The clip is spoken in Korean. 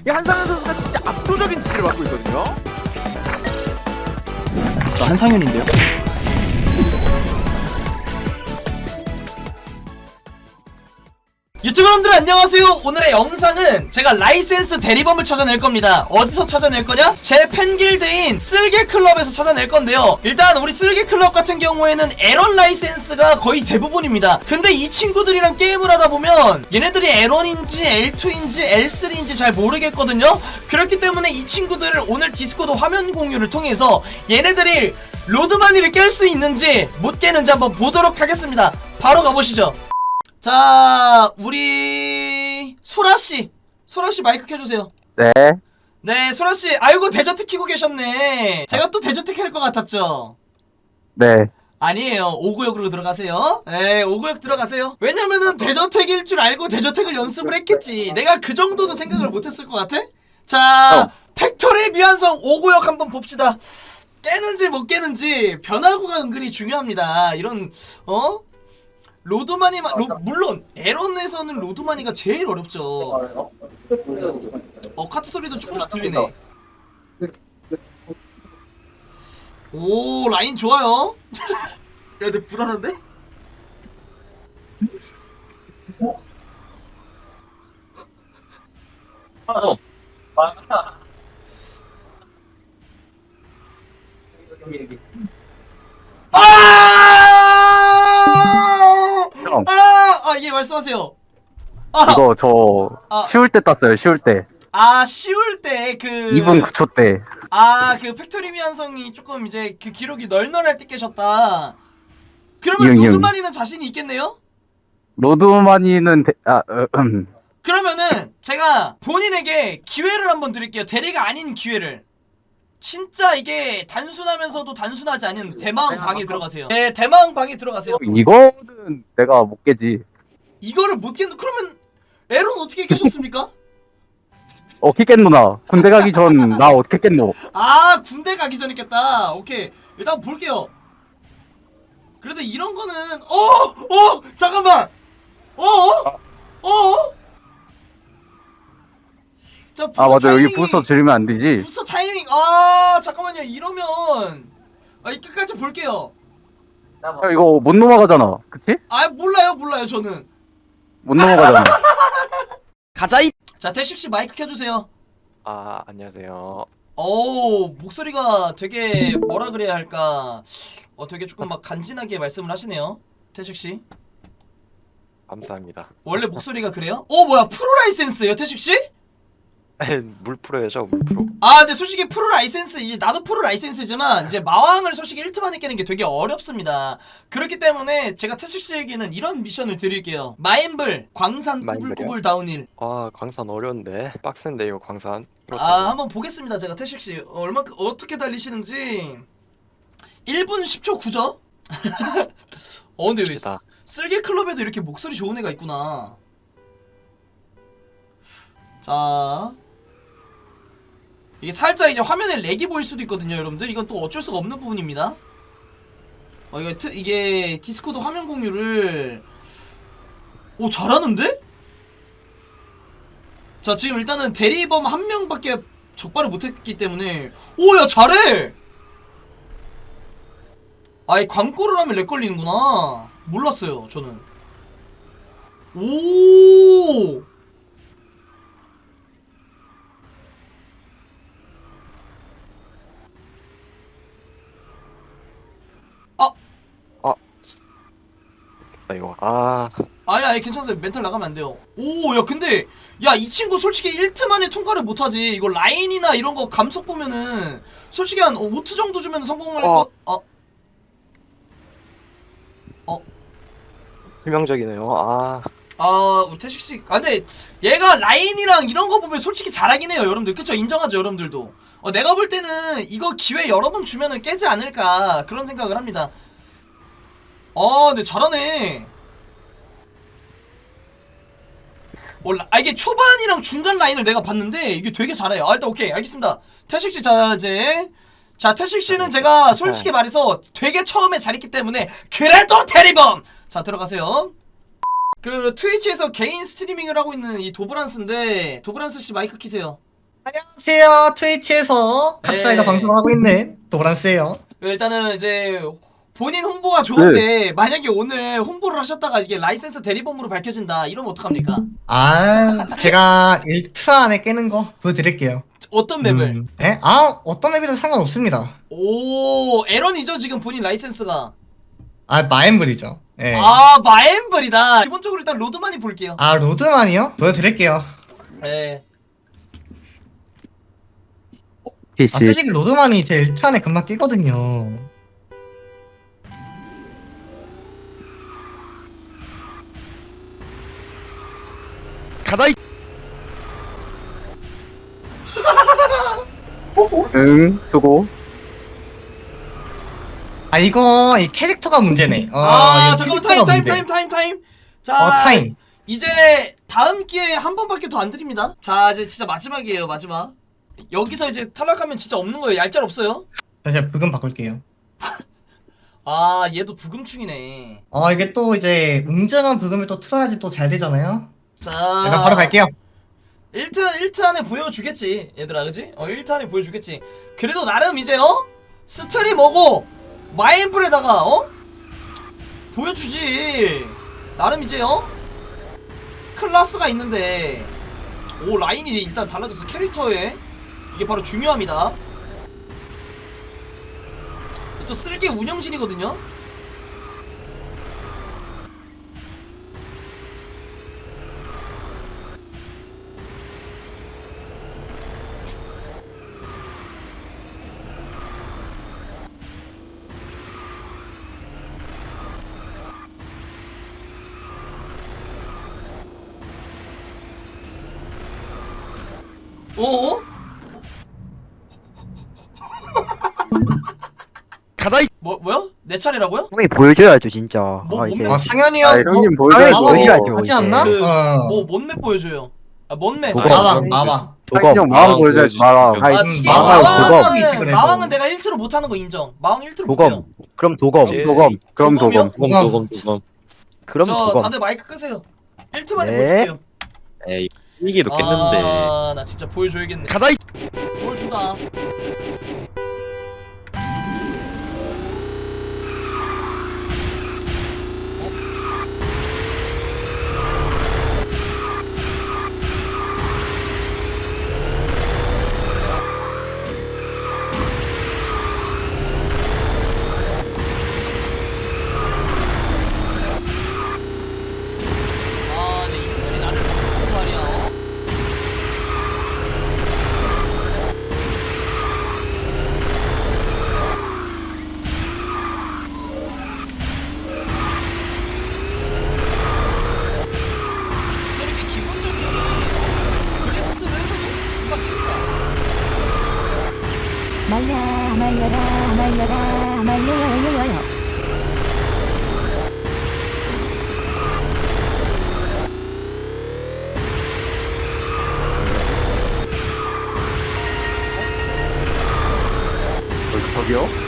이 한상현 선수가 진짜 압도적인 지지를 받고 있거든요. 저 한상현인데요. 유튜브 여러분들 안녕하세요. 오늘의 영상은 제가 라이센스 대리범을 찾아낼 겁니다. 어디서 찾아낼 거냐? 제 팬길드인 쓸개클럽에서 찾아낼 건데요. 일단 우리 쓸개클럽 같은 경우에는 에런 라이센스가 거의 대부분입니다. 근데 이 친구들이랑 게임을 하다 보면 얘네들이 에런인지 L2인지 L3인지 잘 모르겠거든요. 그렇기 때문에 이 친구들을 오늘 디스코드 화면 공유를 통해서 얘네들이 로드마니를 깰 수 있는지 못 깨는지 한번 보도록 하겠습니다. 바로 가보시죠 자, 우리 소라 씨, 소라 씨 마이크 켜 주세요. 네. 네, 소라 씨, 아이고 대저트 키고 계셨네. 제가 또 대저트 켤것 같았죠. 네. 아니에요. 5구역으로 들어가세요. 네, 5구역 들어가세요. 왜냐면은 대저택일 줄 알고 대저택을 연습을 했겠지. 내가 그 정도도 생각을 못했을 것 같아? 자, 어. 팩토리 미완성 5구역 한번 봅시다. 깨는지 못 깨는지 변화구가 은근히 중요합니다. 이런 어? 로드마니 마 로, 물론 에런에서는 로드마니가 제일 어렵죠. 어 카트 소리도 조금씩 들리네. 오 라인 좋아요. 야, 근데 불안한데? 아! 형, 아, 아, 예, 말씀하세요. 아, 이거 저 아. 쉬울 때 땄어요. 쉬울 때. 아, 쉬울 때 그. 2분 9초 때. 아, 그 팩토리 미완성이 조금 이제 그 기록이 널널할 때 깨셨다. 그러면 이응, 이응. 로드마니는 자신이 있겠네요? 로드마니는 대... 아, 어, 음. 그러면은 제가 본인에게 기회를 한번 드릴게요. 대리가 아닌 기회를. 진짜 이게 단순하면서도 단순하지 않은 대망 방에 들어가세요. 네, 대망 방에 들어가세요. 이거는 내가 못 깨지. 이거를 못 깼는 그러면 에론 어떻게 깨셨습니까? 어떻게 깼노 나? 군대 가기 전 나 어떻게 깼노? 아 군대 가기 전에 깼다. 오케이 일단 볼게요. 그래도 이런 거는 어! 어! 잠깐만! 어? 어? 어? 자, 부서 아 맞아 여기 타이밍이- 부서 지르면 안 되지. 부서 타이밍 아 잠깐만요 이러면 아이 끝까지 볼게요 형 이거 못 넘어가잖아. 그치? 아 몰라요 몰라요 저는 못 넘어가잖아. 가자이 자 태식 씨 마이크 켜주세요 아 안녕하세요. 어우 목소리가 되게 뭐라 그래야 할까 어 되게 조금 막 간지나게 말씀을 하시네요 태식 씨 감사합니다. 원래 목소리가 그래요? 어 뭐야 프로 라이센스예요 태식 씨? 물 프로야죠 물 프로. 아 근데 솔직히 프로 라이센스 이제 나도 프로 라이센스지만 이제 마왕을 솔직히 1트 만에 깨는 게 되게 어렵습니다 그렇기 때문에 제가 태식씨에게는 이런 미션을 드릴게요 마인블 광산? 꾸불꾸불 다운힐 아 광산 어려운데 빡센데 이거 광산. 아 한번 보겠습니다 제가 태식씨 얼마 어떻게 달리시는지 1분 10초 9죠? 어 근데 왜 멋지다. 쓸개 클럽에도 이렇게 목소리 좋은 애가 있구나 자 이게 살짝 이제 화면에 렉이 보일 수도 있거든요 여러분들. 이건 또 어쩔 수가 없는 부분입니다. 어 이거 트, 이게 디스코드 화면 공유를 오 잘하는데? 자 지금 일단은 대리범 한 명밖에 적발을 못했기 때문에 오야 잘해! 아이 광고를 하면 렉 걸리는구나. 몰랐어요 저는. 오 아 이거 아 아니 아니 괜찮아요 멘탈 나가면 안 돼요 오 야 근데 야 이 친구 솔직히 1트 만에 통과를 못하지 이거 라인이나 이런 거 감속 보면은 솔직히 한 5트 정도 주면 성공할 어. 거 어? 치명적이네요. 아 아, 우리 태식 씨. 아, 근데 얘가 라인이랑 이런 거 보면 솔직히 잘하긴 해요, 여러분들. 그쵸? 인정하죠, 여러분들도. 어, 내가 볼 때는 이거 기회 여러 번 주면은 깨지 않을까 그런 생각을 합니다. 어, 근데 잘하네. 어, 라- 아, 이게 초반이랑 중간 라인을 내가 봤는데 이게 되게 잘해요. 아, 일단 오케이, 알겠습니다. 태식 씨, 자 이제. 자, 태식 씨는 제가 솔직히 말해서 되게 처음에 잘했기 때문에 그래도 대리범! 자, 들어가세요. 그 트위치에서 개인 스트리밍을 하고 있는 이 도브란스인데 도브란스 씨 마이크 키세요. 안녕하세요. 트위치에서 네. 캡사이가 방송을 하고 있는 도브란스예요. 일단은 이제 본인 홍보가 좋은데 만약에 오늘 홍보를 하셨다가 이게 라이센스 대리범으로 밝혀진다 이러면 어떡합니까? 아, 제가 1트 안에 깨는 거 보여드릴게요. 어떤 맵을? 음, 예? 아, 어떤 맵이든 상관없습니다. 오 에런이죠 지금 본인 라이센스가. 아, 마엠블이죠. 예. 아 마엠블이다. 기본적으로 일단 로드만이 볼게요. 아, 로드만이요? 보여드릴게요. 네. 아, PC 솔직히 로드만이 제 1트 안에 금방 끼거든요. 응 수고 아, 이거, 이 캐릭터가 문제네. 어, 아 이거 잠깐만 캐릭터가 타임 타임 문제. 타임 타임 타임. 자 어, 타임. 이제 다음 기회에 한 번밖에 더 안 드립니다. 자 이제 진짜 마지막이에요 마지막. 여기서 이제 탈락하면 진짜 없는 거예요. 얄짤 없어요. 자, 부금 바꿀게요. 아 얘도 부금충이네. 어, 이게 또 이제 웅장한 부금을 또 틀어야지 또 잘 되잖아요. 자 제가 바로 갈게요. 1트 1트 안에 보여주겠지 얘들아 그지? 어 1트 안에 보여주겠지. 그래도 나름 이제 어 스트리머고 마인플에다가 어 보여주지. 나름 이제 어 클라스가 있는데 오 라인이 일단 달라졌어 캐릭터에 이게 바로 중요합니다. 또 쓸개 운영진이거든요. 어? 가다이 뭐 뭐요? 내 차례라고요? 형이 보여줘야죠 진짜. 뭐, 아 이제 뭔 아, 상현이 형. 아 형님 뭐, 보여줘야죠 하지 이제. 않나? 그, 어. 뭐 뭔맵 보여줘요? 아 뭔맵? 도검. 마방, 마방. 상현이 형 마음 보여줘야지 마음 아, 음, 스키 마방, 도검. 마왕은 내가 1트로 못하는 거 인정. 마왕 1트로 도검. 못해요. 그럼 도검. 예. 도검 그럼? 도검 도검, 도검 도검 그럼 저 도검. 다들 마이크 끄세요. 1트만에 네. 보여줄게요. 에이 이게 높겠는데 아, 나 진짜 보여줘야겠네. 가다이 보여준다. 말려라 말려요 어, 저기요?